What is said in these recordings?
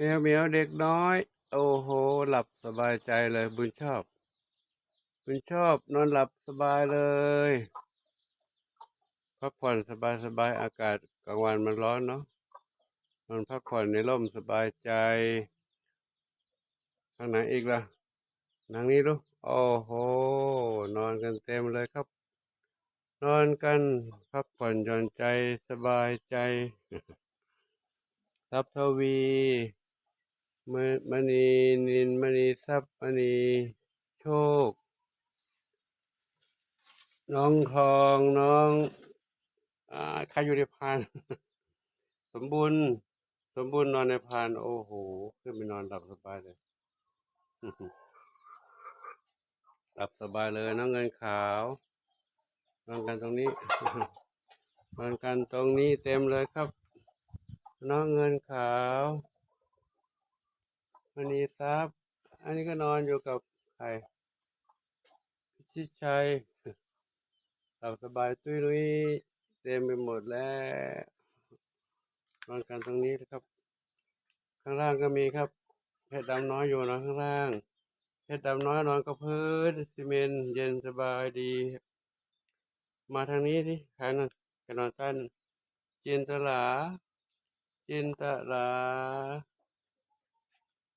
เหมียวเหมียวเด็กน้อย โอ้โห หลับสบายใจเลยบุญชอบ บุญชอบนอนหลับสบายเลยพักผ่อนสบายสบายอากาศกลางวันมันร้อนเนาะนอนพักผ่อนในร่มสบายใจทางไหนอีกล่ะทางนี้ดูโอ้โห นอนกันเต็มเลยครับ นอนกันพักผ่อนหย่อนใจสบายใจทรัพย์ทวี มมณีนินมณีทรัพย์มณีโชค น้องทองน้องอ่าใครอยู่ในพาน สมบูรณ์สมบูรณ์นอนในพาน โอ้โหขึ้นไปนอนหลับสบายเลยหลับสบายเลยน้องเงินขาว นอนกันตรงนี้ นอนกันตรงนี้เต็มเลยครับ น้องเงินขาว มณีทรัพย์ อันนี้ก็นอนอยู่กับใครพิชิตชัยหลับสบายตุ้ยนุ้ยเต็มไปหมดแล้วนอนกันตรงนี้นะครับ ข้างล่างก็มีครับเพชรดำน้อยอยู่นอนข้างล่างเพชรดำน้อยนอนกับพื้นซีเมนเย็นสบายดี มาทางนี้ที่ใครนั่นแกนอนกันจินตลาจินตลา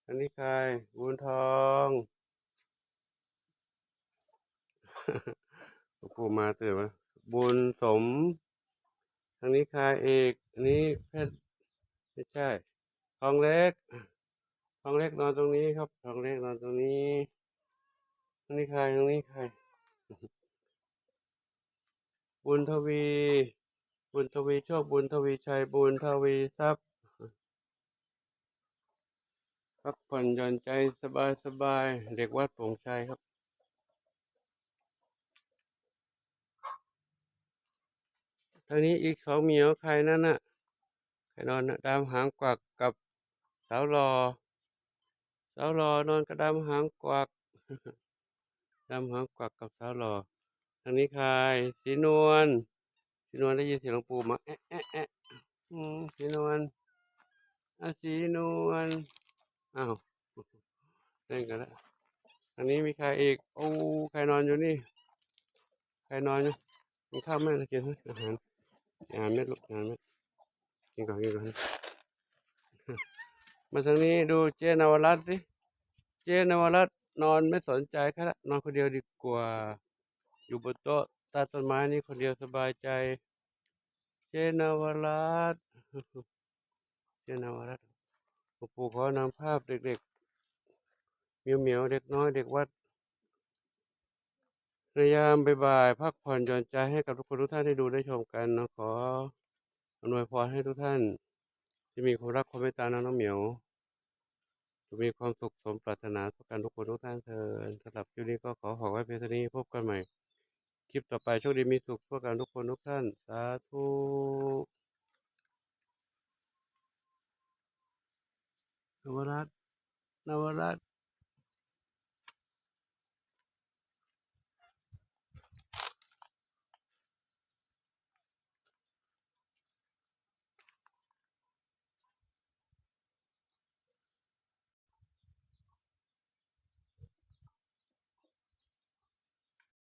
อันนี้ใครบุญทองหลวงปู่มาตื่นมาบุญสม ทางนี้ใครเอกอันนี้เพชรไม่ใช่ ทองเล็ก ทองเล็กนอนตรงนี้ครับ ทองเล็กนอนตรงนี้ตรงนี้ใครตรงนี้ใครบุญทวี บุญทวีโชคบุญทวีชัยบุญทวีทรัพย์ พักผ่อนหย่อนใจสบายสบายเด็กวัดโป่งชัยครับ ทางนี้อีกสองเหมียวใครนั่นน่ะใครนอนนะดามหางกวักกับสาวรอสาวรอนอนกระดามหางกวักดามหางกวักกับสาวรอทางนี้ใครสีนวลสีนวลได้ยินเสียงหลวงปู่มาแอะแอะแอะอืมสีนวลอะสีนวล อ้าวเล่นกันแล้วทางนี้มีใครอีก โอ้ใครนอนอยู่นี่ ใครนอนอยู่กินข้าวแม่นะกินไหมอาหารอาหารเม็ดลูกอาหารเม็ดกินก่อนกินก่อนมาทางนี้ดูเจนวรัตสิเจนวรัตนอนไม่สนใจแค่ละนอนคนเดียวดีกว่า อยู่บนโต๊ะใต้ต้นไม้นี่คนเดียวสบายใจ เจนวรัตเจนวรัต ปู่ขอนำภาพเด็กๆเหมียวเหมียวๆเด็กน้อยเด็กวัดในยามบ่ายๆพักผ่อนหย่อนใจให้กับทุกคนทุกท่านได้ดูได้ชมกันนะขออำนวยพรให้ทุกท่าน ที่มีความรักความเมตตาน้องเหมียวจะมีความสุขสมปรารถนาทุกการทุกคนทุกท่านเถิดสำหรับคลิปนี้ก็ขอขอไว้เพียงเท่านี้พบกันใหม่ คลิปต่อไปโชคดีมีสุขทุกการทุกคนทุกท่าน สาธุ নবরাত নবরাত